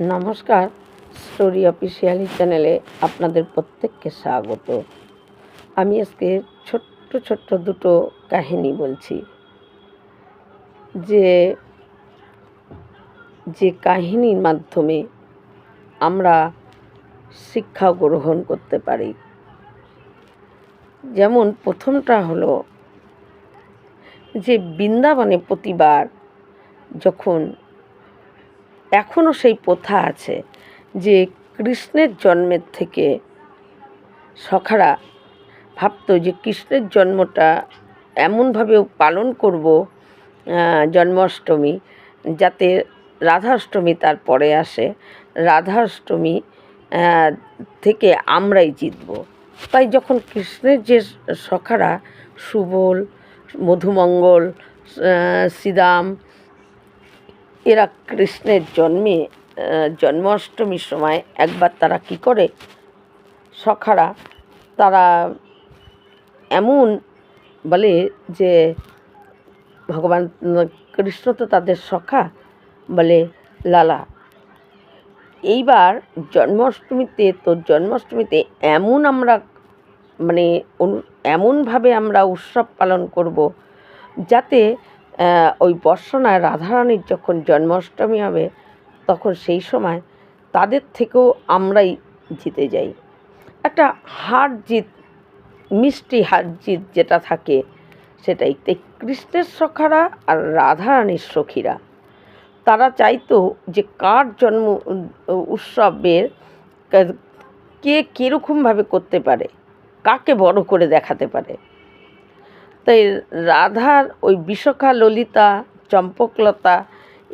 নমস্কার, story officially চ্যানেলে আপনাদের প্রত্যেককে স্বাগত। আমি আজকে ছোট্ট ছোট্ট দুটো কাহিনী বলছি। যে যে কাহিনীর মাধ্যমে আমরা শিক্ষা গ্রহণ করতে পারি। যেমন প্রথমটা হলো যে বৃন্দাবনে প্রতিবার যখন এখনও সেই প্রথা আছে যে কৃষ্ণের জন্মের থেকে সখারা ভাবতো যে কৃষ্ণের জন্মটা এমনভাবেও পালন করব জন্মাষ্টমী যাতে রাধাষ্টমী তার পরে আসে। রাধাষ্টমী থেকে আমরাই জিতব। তাই যখন কৃষ্ণের যে সখারা সুবল মধুমঙ্গল আহ, শ্রীরাম এরা কৃষ্ণের জন্মে জন্মাষ্টমীর সময় একবার তারা কি করে? সখারা তারা এমন বলে যে, ভগবান কৃষ্ণ তো তাদের সখা বলে, লালা, এইবার জন্মাষ্টমীতে তো জন্মাষ্টমীতে এমন আমরা মানে এমনভাবে আমরা উৎসব পালন করব যাতে ওই বর্ষনায় রাধারানীর যখন জন্মাষ্টমী হবে, তখন সেই সময় তাদের থেকেও আমরাই জিতে যাই। একটা হার জিত মিষ্টি হার জিত যেটা থাকে, সেটাই। তাই কৃষ্ণের সখারা আর রাধারানীর সখীরা। তারা চাইতো যে কার জন্ম উৎসবের কে কীরকমভাবে করতে পারে, কাকে বড় করে দেখাতে পারে। তাই রাধার ওই বিশাখা, ললিতা, চম্পকলতা,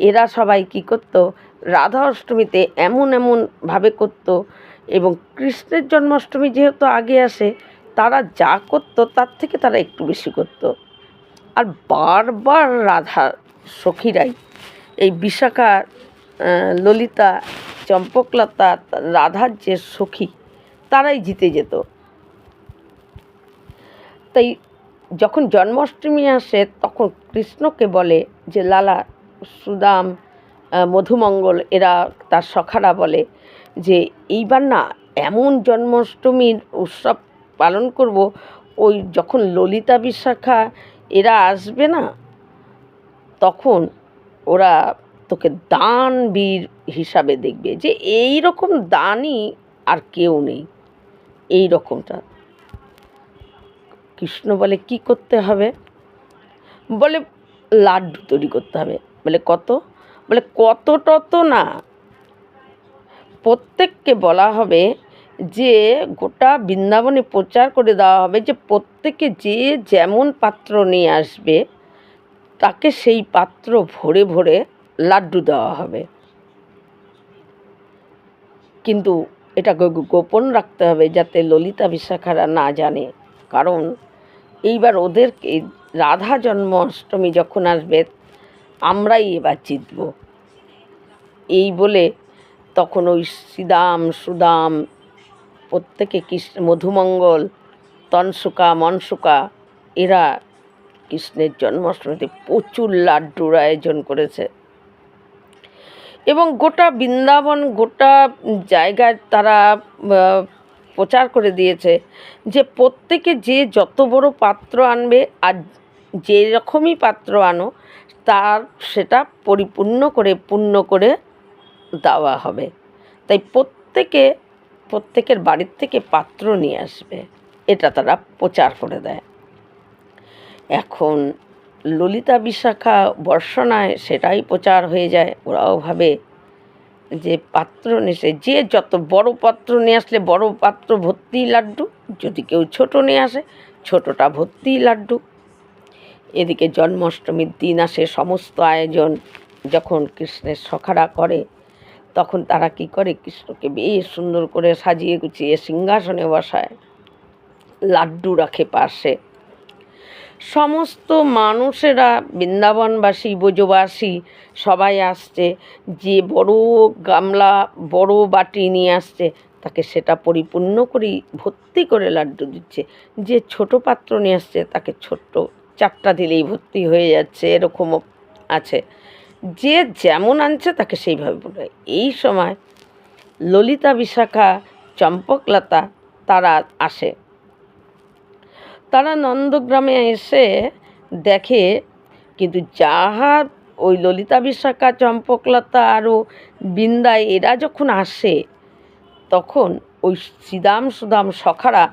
এরা সবাই কী করতো? রাধা অষ্টমীতে এমন এমনভাবে করতো এবং কৃষ্ণের জন্মাষ্টমী যেহেতু আগে আসে, তারা যা করতো তার থেকে তারা একটু বেশি করতো। আর বারবার রাধা সখীরাই এই বিশাখা ললিতা, চম্পকলতা, রাধার যে সখী, তারাই জিতে যেত। তাই যখন জন্মাষ্টমী আসে, তখন কৃষ্ণকে বলে যে, লালা সুদাম মধুমঙ্গল, এরা তার সখারা বলে যে, এইবার না এমন জন্মাষ্টমীর উৎসব পালন করব, ওই যখন ললিতা বিশাখা এরা আসবে না, তখন ওরা তোকে দান বীর হিসাবে দেখবে। যে এই রকম দানই আর কেউ নেই। এই রকমটা। কৃষ্ণ বলে কি করতে হবে? বলে লাড্ডু তৈরি করতে হবে। বলে কত? বলে কত টত না। প্রত্যেককে বলা হবে যে গোটা বৃন্দাবনে প্রচার করে দেওয়া হবে যে প্রত্যেকে যে যেমন পাত্র নিয়ে আসবে, তাকে সেই পাত্র ভরে ভরে লাড্ডু দেওয়া হবে। কিন্তু এটা গোপন রাখতে হবে যাতে ললিতা বিশাখারা না জানে। কারণ এইবার ওদেরকে রাধা জন্মাষ্টমী যখন আসবে, আমরাই এবার জিতব। এই বলে তখন ওই শ্রীদাম, সুদাম, প্রত্যেকে কৃষ্ণ, মধুমঙ্গল, তনসুকা, মনসুকা, এরা কৃষ্ণের জন্মাষ্টমীতে প্রচুর লাড্ডুর আয়োজন করেছে। এবং গোটা বৃন্দাবন, গোটা জায়গায় তারা প্রচার করে দিয়েছে যে প্রত্যেকে যে যত বড় পাত্র আনবে আর যে রকমই পাত্র আনো, তার সেটা পরিপূর্ণ করে, পূর্ণ করে দেওয়া হবে। তাই প্রত্যেকে, প্রত্যেকের বাড়ির থেকে পাত্র নিয়ে আসবে। এটা তারা প্রচার করে দেয়। এখন ললিতা বিশাখা বর্ষণায় সেটাই প্রচার হয়ে যায়। ওরাও ভাবে যে পাত্র নেসে যে যত বড় পাত্র নিয়ে আসলে বড় পাত্র ভর্তি লাড্ডু, যদি কেউ ছোট নিয়ে আসে, ছোটটা ভর্তি লাড্ডু। এদিকে জন্মাষ্টমীর দিন আসে, সমস্ত আয়োজন যখন কৃষ্ণের সখারা করে, তখন তারা কি করে, কৃষ্ণকে বেশ সুন্দর করে সাজিয়ে গুছিয়ে সিংহাসনে বসায়। লাড্ডু রাখে পাশে। সমস্ত মানুষেরা বৃন্দাবনবাসী, ব্রজবাসী সবাই আসছে, যে বড় গামলা, বড় বাটি নিয়ে আসছে, তাকে সেটা পরিপূর্ণ করেই ভর্তি করে লাড্ডু দিচ্ছে। যে ছোট পাত্র নিয়ে আসছে, তাকে ছোট্ট চারটা দিলেই ভর্তি হয়ে যাচ্ছে, এরকমও আছে। যে যেমন আনছে, তাকে সেইভাবে বলে এই সময় ললিতা বিশাখা, চম্পকলতা, তারা আসে। তারা নন্দগ্রামে এসে দেখে, কিন্তু যাহা ওই ললিতা বিশাখা, চম্পকলতা আরও বৃন্দায় এরা যখন আসে, তখন ওই সিদাম সুদাম সখারা,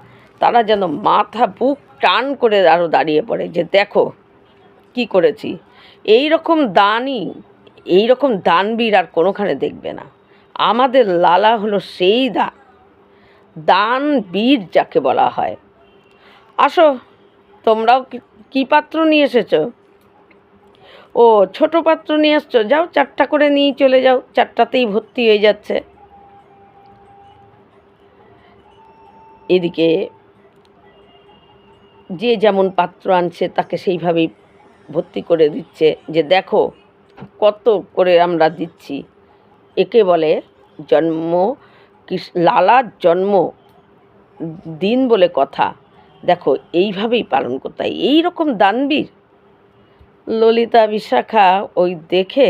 তারা যেন মাথা, বুক টান করে আরও দাঁড়িয়ে পড়ে যে, দেখো, কি করেছি? এই রকম দানই এই রকম দানবীর আর কোনোখানে দেখবে না। আমাদের লালা হলো সেই দান দান বীর যাকে বলা হয়। আসো, তোমরাও কি- পাত্র নিয়ে এসেছ? ও, ছোট পাত্র নিয়ে আসছো? যাও, চারটা করে নিয়ে চলে যাও, চারটাতেই ভর্তি হয়ে যাচ্ছে। এদিকে যে যেমন পাত্র আনছে, তাকে সেইভাবেই ভর্তি করে দিচ্ছে। যে দেখো, কত করে আমরা দিচ্ছি। একে বলে জন্ম লালার জন্ম দিন বলে কথা। দেখো, এইভাবেই পালন করতে হয়। এই রকম দানবীর ললিতা বিশাখা ওই দেখে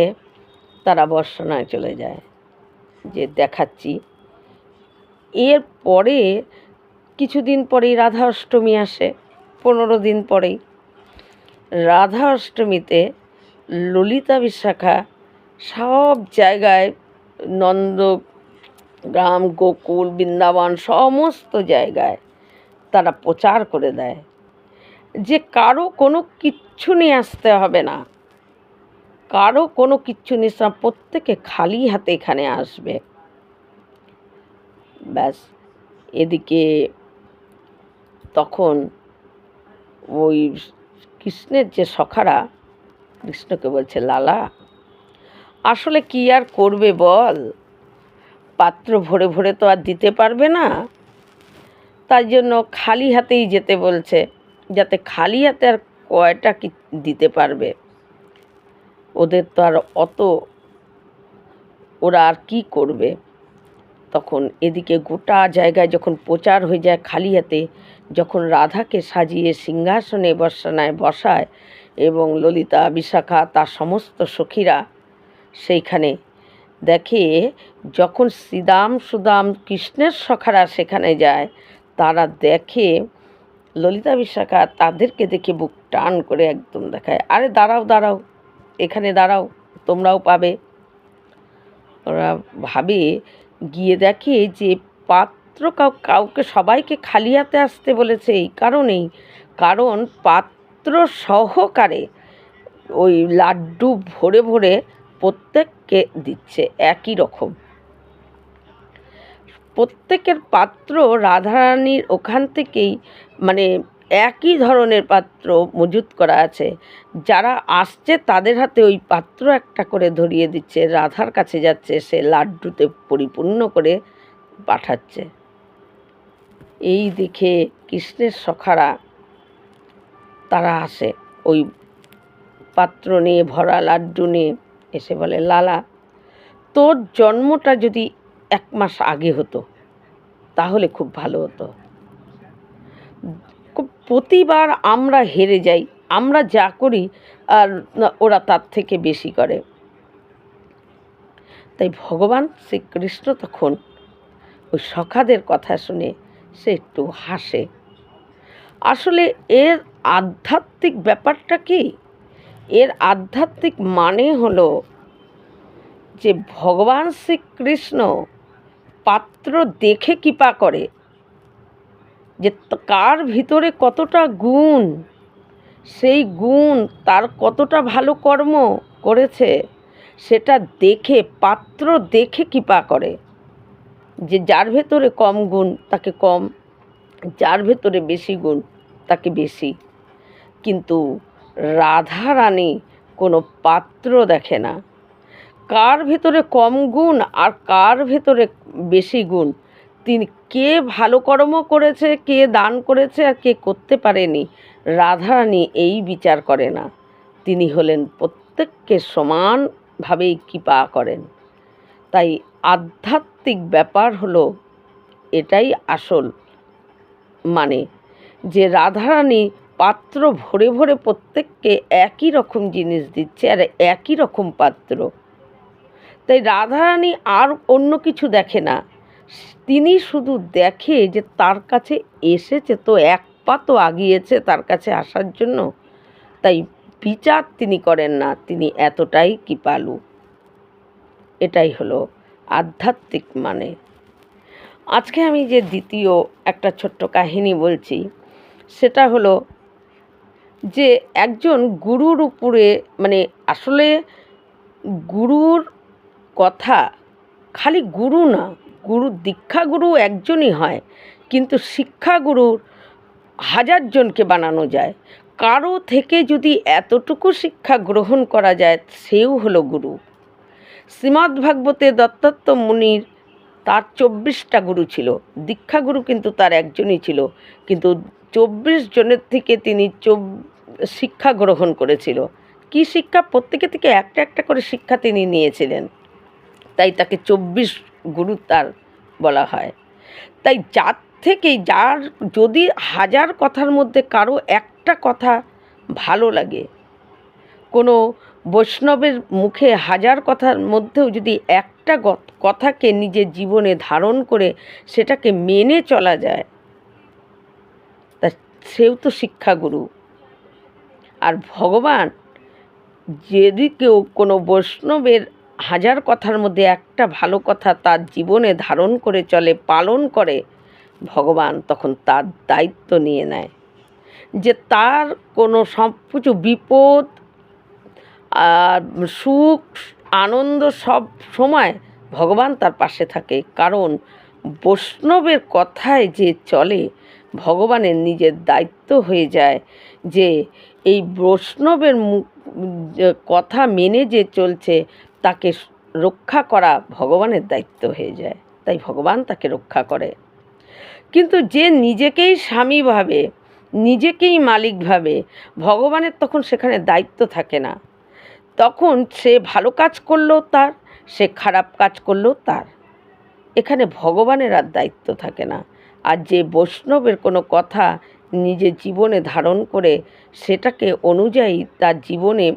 তারা বর্ষণায় চলে যায়, যে দেখাচ্ছি। এর পরে কিছুদিন পরেই রাধা অষ্টমী আসে, পনেরো দিন পরেই। রাধা অষ্টমীতে ললিতা বিশাখা সব জায়গায় নন্দ গ্রাম গোকুল, বৃন্দাবন, সমস্ত জায়গায় তারা প্রচার করে দেয়। যে কারও কোনো কিচ্ছু নিয়ে আসতে হবে না। কারও কোনো কিচ্ছু নিয়ে প্রত্যেকে খালি হাতে এখানে আসবে। ব্যাস, এদিকে তখন ওই কৃষ্ণের যে সখারা, কৃষ্ণকে বলছে, লালা, আসলে কি আর করবে বল? পাত্র ভরে ভরে তো আর দিতে পারবে না। তাই জন্য খালি হাতেই যেতে বলছে, যাতে খালি হাতে আর কয়টা কি দিতে পারবে? ওদের তো আর অত, ওরা আর কি করবে? তখন এদিকে গোটা জায়গায় যখন প্রচার হয়ে যায় খালি হাতে, যখন রাধাকে সাজিয়ে সিংহাসনে বসানায় বসায় এবং ললিতা, বিশাখা, তার সমস্ত সখীরা সেইখানে দেখে যখন শ্রীদাম সুদাম কৃষ্ণের সখারা সেখানে যায় তারা দেখে ললিতা বিশাখা তাদেরকে দেখে বুক টান করে একদম দেখায়, আরে দাঁড়াও দাঁড়াও, এখানে দাঁড়াও, তোমরাও পাবে। ওরা ভাবে গিয়ে দেখে যে পাত্র কাউ, কাউকে সবাইকে খালি হাতে আসতে বলেছে এই কারণেই, কারণ পাত্র সহকারে ওই লাড্ডু ভরে ভরে প্রত্যেককে দিচ্ছে একই রকম। প্রত্যেকের পাত্র রাধারানীর ওখান থেকেই মানে একই ধরনের পাত্র মজুত করা আছে। যারা আসছে তাদের হাতে ওই পাত্র একটা করে ধরিয়ে দিচ্ছে, রাধার কাছে যাচ্ছে, সে লাড্ডুতে পরিপূর্ণ করে পাঠাচ্ছে। এই দেখে কৃষ্ণের সখারা, তারা আসে। ওই পাত্র নিয়ে, ভরা লাড্ডু নিয়ে এসে বলে, লালা, তোর জন্মটা যদি এক মাস আগে হতো। তাহলে খুব ভালো হতো। প্রতিবার আমরা হেরে যাই, আমরা যা করি, আর ওরা তার থেকে বেশি করে। তাই ভগবান শ্রীকৃষ্ণ তখন ওই সখাদের কথা শুনে সে একটু হাসে। আসলে এর আধ্যাত্মিক ব্যাপারটা কি? এর আধ্যাত্মিক মানে হলো যে ভগবান শ্রীকৃষ্ণ পাত্র দেখে কৃপা করে যে কার ভিতরে কতটা গুণ, সেই গুণ তার কতটা ভালো কর্ম করেছে সেটা দেখে, পাত্র দেখে কৃপা করে যে যার ভেতরে কম গুণ তাকে কম, যার ভেতরে বেশি গুণ তাকে বেশি। কিন্তু রাধা রানী কোনো পাত্র দেখে না। কার ভেতরে কম গুণ আর কার ভেতরে বেশি গুণ? তিনি, কে ভালো কর্ম করেছে, কে দান করেছে আর কে করতে পারেনি? রাধারানী এই বিচার করে না। তিনি হলেন প্রত্যেককে সমানভাবেই কৃপা করেন। তাই আধ্যাত্মিক ব্যাপার হলো এটাই আসল মানে যে রাধারানী পাত্র ভরে ভরে প্রত্যেককে একই রকম জিনিস দিচ্ছে আর একই রকম পাত্র। তাই রাধারানী আর অন্য কিছু দেখে না। তিনি শুধু দেখে যে তার কাছে এসেছে তো, এক পা তো আগিয়েছে তার কাছে আসার জন্য। তাই বিচার তিনি করেন না, তিনি এতটাই কৃপালু। এটাই হলো আধ্যাত্মিক মানে। আজকে আমি যে দ্বিতীয় একটা ছোট্ট কাহিনী বলছি, সেটা হলো যে একজন গুরুর উপরে মানে আসলে গুরুর কথা খালি গুরু না, গুরু দীক্ষাগুরু একজনই হয়, কিন্তু শিক্ষাগুরুর হাজার জনকে বানানো যায়। কারও থেকে যদি এতটুকু শিক্ষা গ্রহণ করা যায়, সেও হলো গুরু। শ্রীমদ্ ভাগবতে দত্তাত্ম মুনির তার চব্বিশটা গুরু ছিল। দীক্ষাগুরু কিন্তু তার একজনই ছিল, কিন্তু চব্বিশ জনের থেকে তিনি চব, শিক্ষা গ্রহণ করেছিল। কি শিক্ষা? প্রত্যেকে থেকে একটা একটা করে শিক্ষা তিনি নিয়েছিলেন। তাই তাকে চব্বিশ গুরু তার বলা হয়। তাই যার থেকেই যার যদি হাজার কথার মধ্যে কারও একটা কথা ভালো লাগে, কোনো বৈষ্ণবের মুখে হাজার কথার মধ্যেও যদি একটা কথাকে নিজের জীবনে ধারণ করে সেটাকে মেনে চলা যায়, তা সেও তো শিক্ষাগুরু আর ভগবান যদি কেউ কোনো বৈষ্ণবের হাজার কথার মধ্যে একটা ভালো কথা তার জীবনে ধারণ করে চলে, পালন করে, ভগবান তখন তার দায়িত্ব নিয়ে নেয়। যে তার কোনো সব কিছু বিপদ, আর সুখ, আনন্দ সব সময় ভগবান তার পাশে থাকে। কারণ বৈষ্ণবের কথায় যে চলে, ভগবানের নিজের দায়িত্ব হয়ে যায় যে এই বৈষ্ণবের কথা মেনে যে চলছে তাকে রক্ষা করা ভগবানের দায়িত্ব হয়ে যায়। তাই ভগবান তাকে রক্ষা করে। কিন্তু যে নিজেকেই স্বামী ভাবে, নিজেকেই মালিক ভাবে, ভগবানের তখন সেখানে দায়িত্ব থাকে না। তখন সে ভালো কাজ করলেও তার, সে খারাপ কাজ করলেও তার। এখানে ভগবানের আর দায়িত্ব থাকে না। আর যে বৈষ্ণবের কোনো কথা নিজের জীবনে ধারণ করে, সেটাকে অনুযায়ী তার জীবনে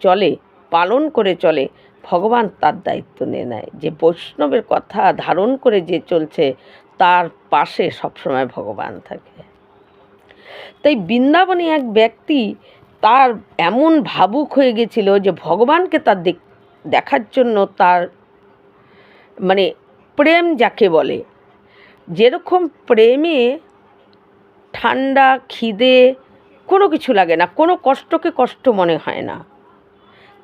চলে পালন করে চলে, ভগবান তার দায়িত্ব নিয়ে নেয়। যে বৈষ্ণবের কথা ধারণ করে যে চলছে, তার পাশে সবসময় ভগবান থাকে। তাই বৃন্দাবনে এক ব্যক্তি তার এমন ভাবুক হয়ে গেছিল যে ভগবানকে তার দেখ- দেখার জন্য তার মানে প্রেম যাকে বলে, যেরকম প্রেমে ঠান্ডা, খিদে কোনো কিছু লাগে না, কোনো কষ্টকে কষ্ট মনে হয় না।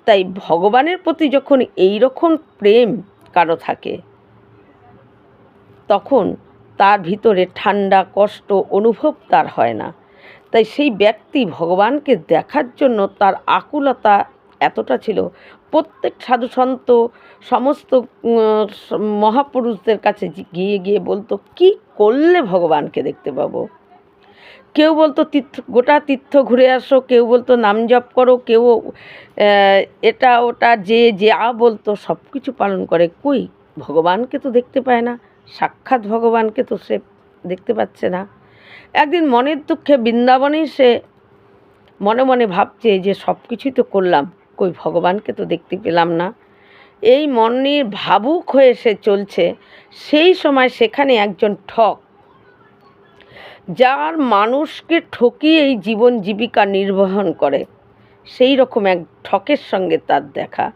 তাই ভগবানের প্রতি যখন এই রকম প্রেম কারও থাকে, তখন তার ভিতরে ঠান্ডা কষ্ট অনুভব তার হয় না। তাই সেই ব্যক্তি ভগবানকে দেখার জন্য তার আকুলতা এতটা ছিল। প্রত্যেক সাধুসন্ত সমস্ত মহাপুরুষদের কাছে গিয়ে গিয়ে বলতো, কি করলে ভগবানকে দেখতে পাবো? কেউ বলতো তীর্থ, গোটা তীর্থ ঘুরে আসো, কেউ বলতো নাম জপ করো, কেউ এটা, ওটা, যে, যা বলতো, সব কিছু পালন করে। কই? ভগবানকে তো দেখতে পায় না। সাক্ষাৎ ভগবানকে তো সে দেখতে পাচ্ছে না। একদিন মনের দুঃখে বৃন্দাবনে সে মনে মনে ভাবছে যে, সব কিছুই তো করলাম, কই ভগবানকে তো দেখতে পেলাম না। এই মনের ভাবুক হয়ে সে চলছে। সেই সময় সেখানে একজন ঠক যার মানুষকে ঠকিয়ে এই জীবন জীবিকা নির্বাহন করে, সেই রকম এক ঠকের সঙ্গে তার দেখা।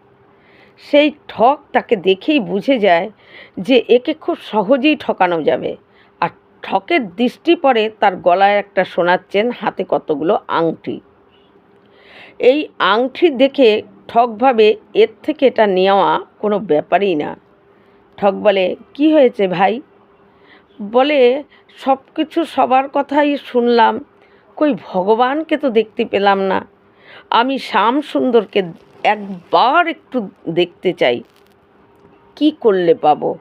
সেই ঠক তাকে দেখেই বুঝে যায় যে একে খুব সহজেই ঠকানো যাবে। আর ঠকের দৃষ্টি পড়ে তার গলায় একটা সোনার চেন, হাতে কতগুলো আংটি। এই আংটি দেখে ঠক ভাবে, এর থেকে এটা নেওয়া কোনো ব্যাপারই না। ঠক বলে, কি হয়েছে ভাই? বলে সব কিছু সবার কথাই শুনলাম। কই ভগবানকে তো দেখতে পেলাম না। আমি শ্যাম সুন্দরকে একবার একটু দেখতে চাই। কি করলে পাবো?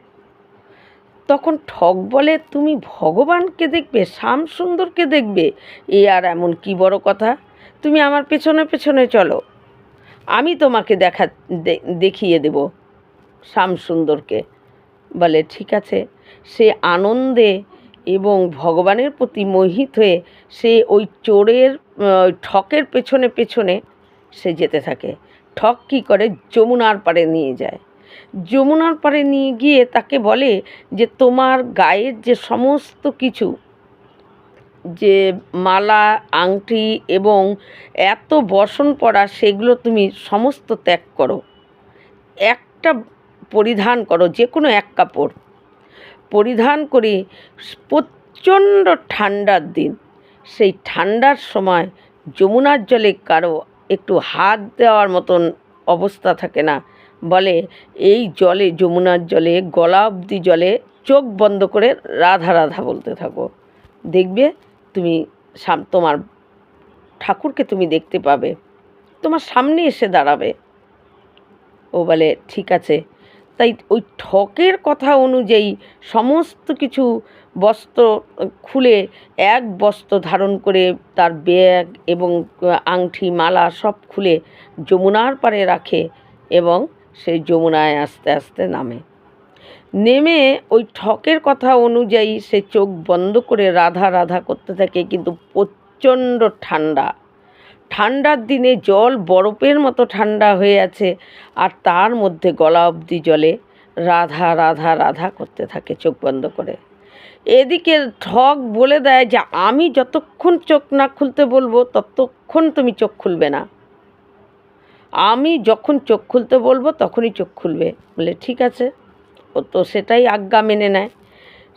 তখন ঠক বলে, তুমি ভগবানকে দেখবে শ্যাম সুন্দরকে দেখবে? এ আর এমন কি বড় কথা? তুমি আমার পেছনে পেছনে চলো। আমি তোমাকে দেখা দেখিয়ে দেব শ্যাম সুন্দরকে বলে, ঠিক আছে। সে আনন্দে এবং ভগবানের প্রতি মোহিত হয়ে সে ওই চোরের ঠকের পেছনে পেছনে সে যেতে থাকে। ঠক কী করে? যমুনার পাড়ে নিয়ে যায়। যমুনার পাড়ে নিয়ে গিয়ে তাকে বলে যে, তোমার গায়ের যে সমস্ত কিছু, যে মালা, আংটি এবং এত বসন পরা, সেগুলো তুমি সমস্ত ত্যাগ করো। একটা পরিধান করো যে কোনো এক কাপড়। পরিধান করে, প্রচণ্ড ঠান্ডার দিন। সেই ঠান্ডার সময় যমুনার জলে কারও একটু হাত দেওয়ার মতন অবস্থা থাকে না। বলে এই জলে, যমুনার জলে গলা অবধি জলে চোখ বন্ধ করে রাধা রাধা বলতে থাকো। দেখবে তুমি তোমার ঠাকুরকে তুমি দেখতে পাবে। তোমার সামনে এসে দাঁড়াবে। ও বলে, ঠিক আছে। তাই ওই ঠকের কথা অনুযায়ী সমস্ত কিছু বস্ত্র খুলে এক বস্ত্র ধারণ করে তার ব্যাগ এবং আংটি মালা সব খুলে যমুনার পাড়ে রাখে এবং সেই যমুনায় আস্তে আস্তে নামে। নেমে ওই ঠকের কথা অনুযায়ী সে চোখ বন্ধ করে রাধা রাধা করতে থাকে, কিন্তু প্রচণ্ড ঠান্ডা। ঠান্ডার দিনে জল বরফের মতো ঠান্ডা হয়ে আছে আর তার মধ্যে গলা অবধি জলে রাধা রাধা রাধা করতে থাকে চোখ বন্ধ করে। এদিকে ঠক বলে দেয় যে, আমি যতক্ষণ চোখ না খুলতে বলব, ততক্ষণ তুমি চোখ খুলবে না। আমি যখন চোখ খুলতে বলব, তখনই চোখ খুলবে। বলে, ঠিক আছে। ও তো সেটাই আজ্ঞা মেনে নেয়।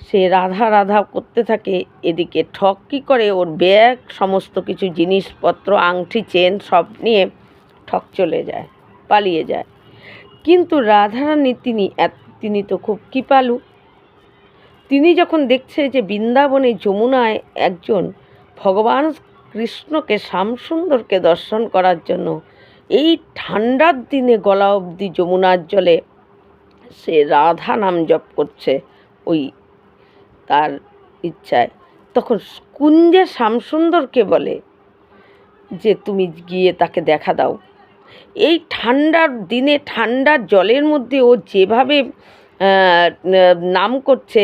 সে রাধা রাধা করতে থাকে, এদিকে ঠক কী করে ওর ব্যাগ, সমস্ত কিছু জিনিসপত্র আংটি চেন সব নিয়ে ঠক চলে যায়, পালিয়ে যায়। কিন্তু রাধারানী তিনি তিনি তো খুব কৃপালু। তিনি যখন দেখছে যে বৃন্দাবনে যমুনায় একজন ভগবান কৃষ্ণকে শ্যামসুন্দরকে দর্শন করার জন্য, এই ঠান্ডার দিনে গলা অবধি যমুনার জলে সে রাধা নাম জপ করছে, ওই তার ইচ্ছায়। তখন কুঞ্জে শ্যামসুন্দরকে বলে যে, তুমি গিয়ে তাকে দেখা দাও। এই ঠান্ডার দিনে ঠান্ডার জলের মধ্যে ও যেভাবে নাম করছে,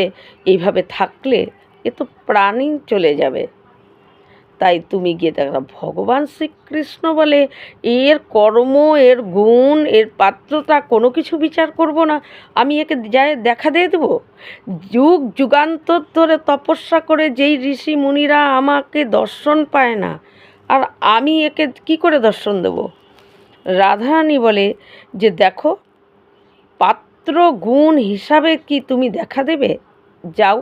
এইভাবে থাকলে এ তো প্রাণই চলে যাবে। তাই তুমি গিয়ে দেখা ভগবান শ্রীকৃষ্ণ বলে এর কর্ম, এর গুণ, এর পাত্রতা কোনো কিছু বিচার করব না। আমি একে যায় দেখা দিয়ে দেবো। যুগ যুগান্তর ধরে তপস্যা করে যেই ঋষি মুনিরা আমাকে দর্শন পায় না, আর আমি একে কি করে দর্শন দেবো? রাধারানী বলে যে, দেখো, পাত্র গুণ হিসাবে কি তুমি দেখা দেবে? যাও।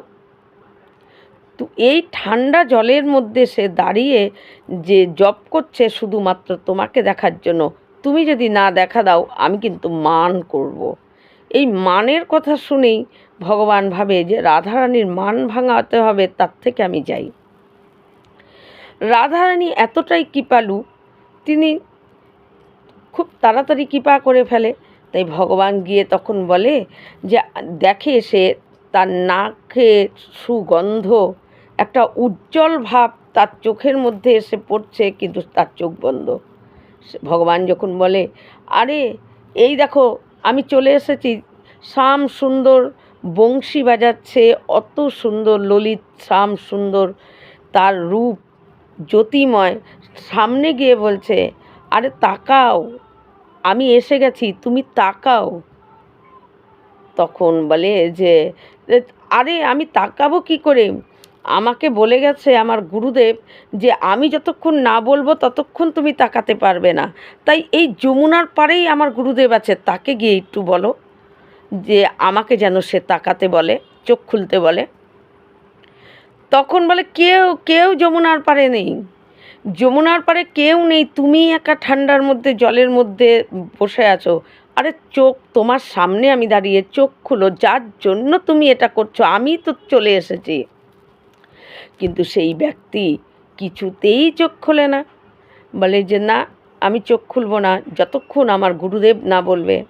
তো এই ঠান্ডা জলের মধ্যে সে দাঁড়িয়ে যে জপ করছে শুধুমাত্র তোমাকে দেখার জন্য, তুমি যদি না দেখা দাও, আমি কিন্তু মান করব। এই মানের কথা শুনেই ভগবান ভাবে যে রাধারানীর মান ভাঙাতে হবে, তার থেকে আমি যাই রাধারানী এতটাই কৃপালু, তিনি খুব তাড়াতাড়ি কৃপা করে ফেলে তাই ভগবান গিয়ে তখন বলে যে, দেখে সে তার নাকে সুগন্ধ একটা উজ্জ্বল ভাব তার চোখের মধ্যে এসে পড়ছে, কিন্তু তার চোখ বন্ধ। ভগবান যখন বলে, আরে, এই দেখো, আমি চলে এসেছি। শ্যাম সুন্দর বংশী বাজাচ্ছে, অত সুন্দর ললিত শ্যাম সুন্দর। তার রূপ জ্যোতিময়। সামনে গিয়ে বলছে, আরে, তাকাও, আমি এসে গেছি, তুমি তাকাও। তখন বলে যে, আরে, আমি তাকাবো কি করে? আমাকে বলে গেছে আমার গুরুদেব যে আমি যতক্ষণ না বলব ততক্ষণ তুমি তাকাতে পারবে না। তাই এই যমুনার পাড়েই আমার গুরুদেব আছে, তাকে গিয়ে একটু বলো যে আমাকে যেন সে তাকাতে বলে, চোখ খুলতে বলে। তখন বলে, কেউ কেউ যমুনার পাড়ে নেই। যমুনার পাড়ে কেউ নেই, তুমি একা ঠান্ডার মধ্যে, জলের মধ্যে বসে আছো। আরে চোখ তোমার সামনে আমি দাঁড়িয়ে, চোখ খুলো, যার জন্য তুমি এটা করছ, আমি তো চলে এসেছি। কিন্তু সেই ব্যক্তি কিছুতেই চোখ খোলে না। বলে যে, না, আমি চোখ খুলবো না, যতক্ষণ আমার গুরুদেব না বলবে।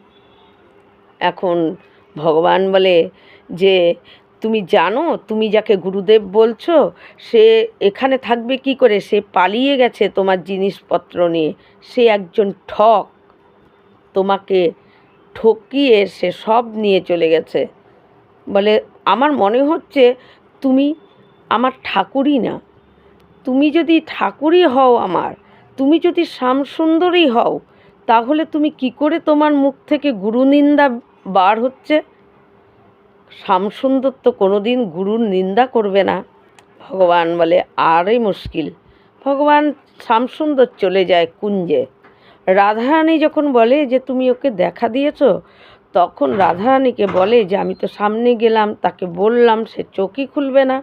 এখন ভগবান বলে যে, তুমি জানো, তুমি যাকে গুরুদেব বলছো, সে এখানে থাকবে কি করে? সে পালিয়ে গেছে তোমার জিনিসপত্র নিয়ে। সে একজন ঠক। তোমাকে ঠকিয়ে সে সব নিয়ে চলে গেছে। বলে, আমার মনে হচ্ছে তুমি আমার ঠাকুরই না। তুমি যদি ঠাকুরই হও আমার, তুমি যদি শ্যামসুন্দরই হও, তাহলে তুমি কি করে তোমার মুখ থেকে গুরু নিন্দা বার হচ্ছে? শ্যামসুন্দর তো কোনোদিন গুরুর নিন্দা করবে না। ভগবান বলে, আরই মুশকিল। ভগবান শ্যামসুন্দর চলে যায় কুঞ্জে। রাধারানী যখন বলে যে, তুমি ওকে দেখা দিয়েছ? তখন রাধারানীকে বলে যে, আমি তো সামনে গেলাম, তাকে বললাম, সে চোখই খুলবে না।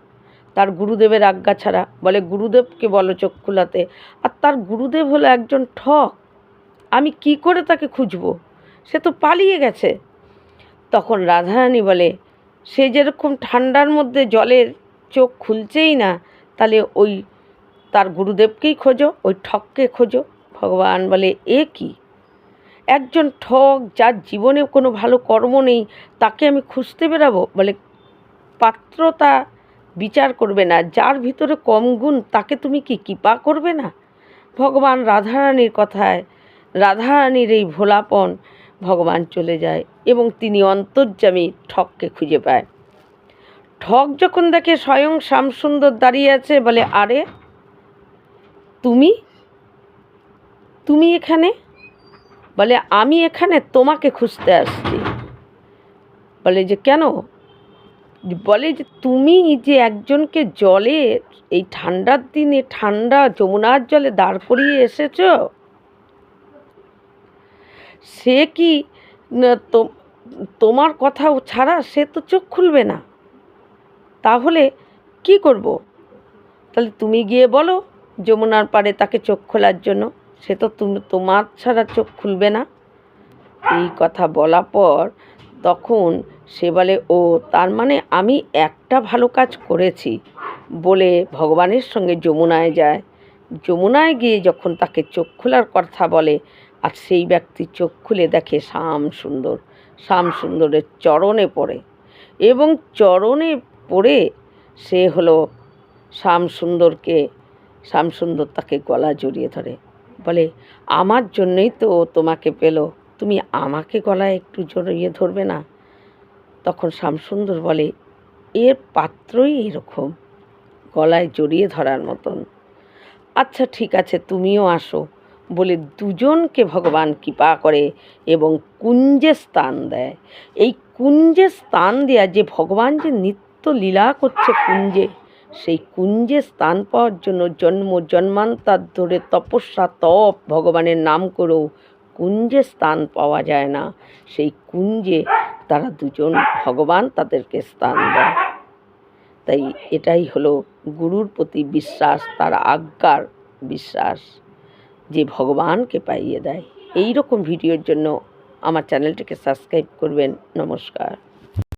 তার গুরুদেবের আজ্ঞা ছাড়া। বলে, গুরুদেবকে বলো চোখ খোলাতে আর তার গুরুদেব হলো একজন ঠক। আমি কি করে তাকে খুঁজবো? সে তো পালিয়ে গেছে। তখন রাধারানী বলে, সে যেরকম ঠান্ডার মধ্যে জলের চোখ খুলছেই না, তাহলে ওই তার গুরুদেবকেই খোঁজো, ওই ঠককে খোঁজো। ভগবান বলে, এ কি? একজন ঠক যার জীবনে কোনো ভালো কর্ম নেই, তাকে আমি খুঁজতে বেরাবো? বলে, পাত্রতা বিচার করবে না, যার ভিতরে কম গুণ, তাকে তুমি কি কৃপা করবে না? ভগবান রাধারানীর কথায়, রাধারানীর এই ভোলাপন, ভগবান চলে যায় এবং তিনি অন্তর্যামী ঠককে খুঁজে পায়। ঠক যখন দেখে স্বয়ং শ্যামসুন্দর দাঁড়িয়ে আছে, বলে, আরে, তুমি? তুমি এখানে? বলে, আমি এখানে, তোমাকে খুঁজতে আসছি। বলে যে, কেন? বলে যে তুমি যে একজনকে জলে এই ঠান্ডার দিনে ঠান্ডা যমুনার জলে দাঁড় করিয়ে এসেছ? সে কি তোমার কথা ছাড়া সে তো চোখ খুলবে না। তাহলে কি করব? তাহলে তুমি গিয়ে বলো যমুনার পারে তাকে চোখ খোলার জন্য। সে তো তুমি, তোমার ছাড়া চোখ খুলবে না। এই কথা বলা পর তখন সে বলে, ও, তার মানে আমি একটা ভালো কাজ করেছি। বলে ভগবানের সঙ্গে যমুনায় যায়। যমুনায় গিয়ে যখন তাকে চোখ খোলার কথা বলে, আর সেই ব্যক্তি চোখ খুলে দেখে শ্যাম সুন্দর, শ্যাম সুন্দরের চরণে পড়ে। এবং চরণে পড়ে সে হলো শ্যাম সুন্দরকে, শ্যাম সুন্দর তাকে গলা জড়িয়ে ধরে। বলে, আমার জন্যই তো তোমাকে পেল। তুমি আমাকে গলায় একটু জড়িয়ে ধরবে না? তখন শ্যামসুন্দর বলে, এর পাত্রই এরকম, গলায় জড়িয়ে ধরার মতন। আচ্ছা ঠিক আছে, তুমিও আসো। বলে দুজনকে ভগবান কৃপা করে এবং কুঞ্জে স্থান দেয়। এই কুঞ্জে স্থান দেয়া যে ভগবান যে নিত্য লীলা করছে কুঞ্জে, সেই কুঞ্জে স্থান পাওয়ার জন্য জন্ম, জন্মান্তর ধরে তপস্যা, তপ ভগবানের নাম করেও কুঞ্জে স্থান পাওয়া যায় না। সেই কুঞ্জে তারা দুজন ভগবান তাদেরকে স্থান দেয়। তাই এটাই হলো গুরুর প্রতি বিশ্বাস, তার আজ্ঞার বিশ্বাস যে ভগবানকে পাইয়ে দেয়। এই রকম ভিডিওর জন্য আমার চ্যানেলটিকে সাবস্ক্রাইব করবেন। নমস্কার।